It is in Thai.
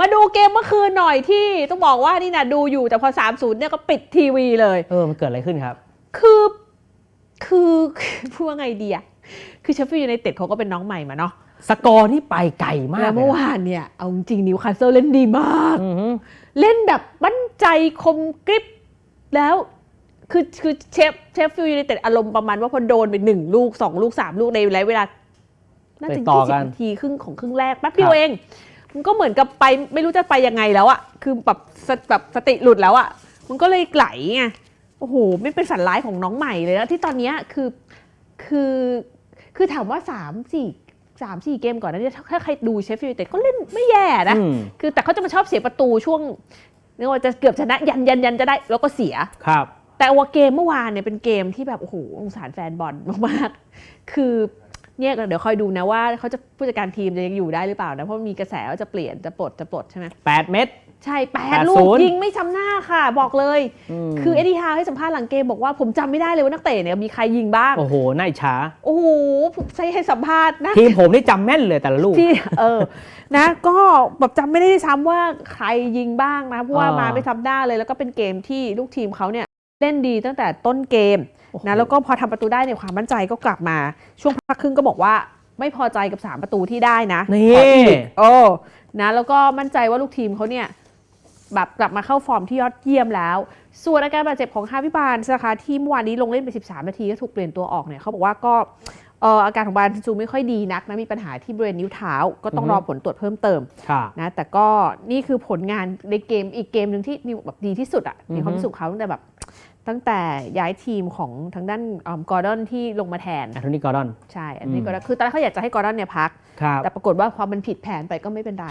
มาดูเกมเมื่อคืนหน่อยที่ต้องบอกว่านี่นะดูอยู่แต่พอ 3-0เนี่ยก็ปิดทีวีเลย เออมันเกิดอะไรขึ้นครับ คือคือพูดว่าไงดีอะคือเชฟฟี่ยูไนเต็ดเขาก็เป็นน้องใหม่มาเนาะสกอร์นี่ไปไกลมากแล้วลยเมื่อนะวานเนี่ย เอาจริงนิวคาสเซิลเล่นดีมากอือฮึเล่นแบบมั่นใจคมกริบแล้วคือคือเชฟเชฟฟิลด์ยูไนเต็ดอารมณ์ประมาณว่าพอโดนไปหนึ่งลูกสองลูกสามลูกในระยะเวลา น่าจะไปต่อยี่สิกับนนาทีครึ่งของครึ่งแรกแป๊บเดียควรับเอง มันก็เหมือนกับไปไม่รู้จะไปยังไงแล้วอะคือแบบสแบบสติหลุดแล้วอะมันก็เลยไหลไงโอ้โหไม่เป็นฝันร้ายของน้องใหม่เลยแล้วที่ตอนเนี้ยคือคือคือถามว่าสามสี่สามสี่เกมก่อนหนั้านถ้าใครดูเชฟฟิลด์ยูไนเต็ดก็เล่นไม่แย่นะอืมคือแต่เขาจะมาชอบเสียประตูช่วงนึกว่าจะเกือบชนะยันยันยันจะได้แล้วก็เสียครับ แต่ว่าเกมเมื่อวานเนี่ยเป็นเกมที่แบบโอ้โหสงสารแฟนบอลมากๆคือ เนี่ยเดี๋ยวคอยดูนะว่าเขาจะผู้จัดการทีมจะยังอยู่ได้หรือเปล่านะเพราะมีกระแสว่าจะเปลี่ยนจะปลดจะปลดใช่ไหม8เม็ดใช่แปแปดดลูศูกนย์ยิงไม่จำหน้าค่ะ บอกเลยมคือเอ็ดดี้ฮาวให้สัมภาษณ์หลังเกมบอกว่าผมจำไม่ได้เลยว่านักเตะเนี่ยมีใครยิงบ้าง โอ้โหน่าอิจฉาโอ้โหใช่ให้สัมภาษณ์นะทีมผมนี่จำแม่นเลยแต่ละลูกที่เออนะก็แบบจำไม่ได้ด้วยซ้ำว่าใครยิงบ้างนะเพราะว่าอ่ามมาไม่ทำได้เลยแล้วก็เป็นเกมที่ลูกทีมเขาเนี่ยเล่นดีตั้งแต่ต้นเกมโอ้โห นะแล้วก็พอทำประตูได้เนี่ยความมั่นใจก็กลับมา ช่วงพักครึ่งก็บอกว่าไม่พอใจกับ 3 ประตูที่ได้นะนี่ขออีกโอ้นะแล้วก็มั่นใจว่าลูกทีมเขาเนี่ยแบบกลับมาเข้าฟอร์มที่ยอดเยี่ยมแล้ว ส่วนอาการบาดเจ็บของฮาพิบาลนะคะที่เมื่อวานนี้ลงเล่นไป 13 นาทีก็ถูกเปลี่ยนตัวออกเนี่ยเขาบอกว่าก็เอ่ออาการของบาลซูไม่ค่อยดีนักนะมีปัญหาที่บริเวณนิ้วเท้าก็ต้องรอผลตรวจเพิ่มเติมค่ะนะแต่ก็นี่คือผลงานในเกมอีกเกมหนึ่งที่มีแบบดีที่สุดอะอือฮึมีความรู้สึกเขาตั้งแต่แบบ ตั้งแต่ย้ายทีมของทางด้านกอร์ดอนที่ลงมาแทนแอนโทนีกอร์ดอนใช่อันนี้อืมก็คือตอนแรกเขาอยากจะให้กอร์ดอนเนี่ยพักครับแต่ปรากฏว่าพอมันผิดแผนไปก็ไม่เป็นไร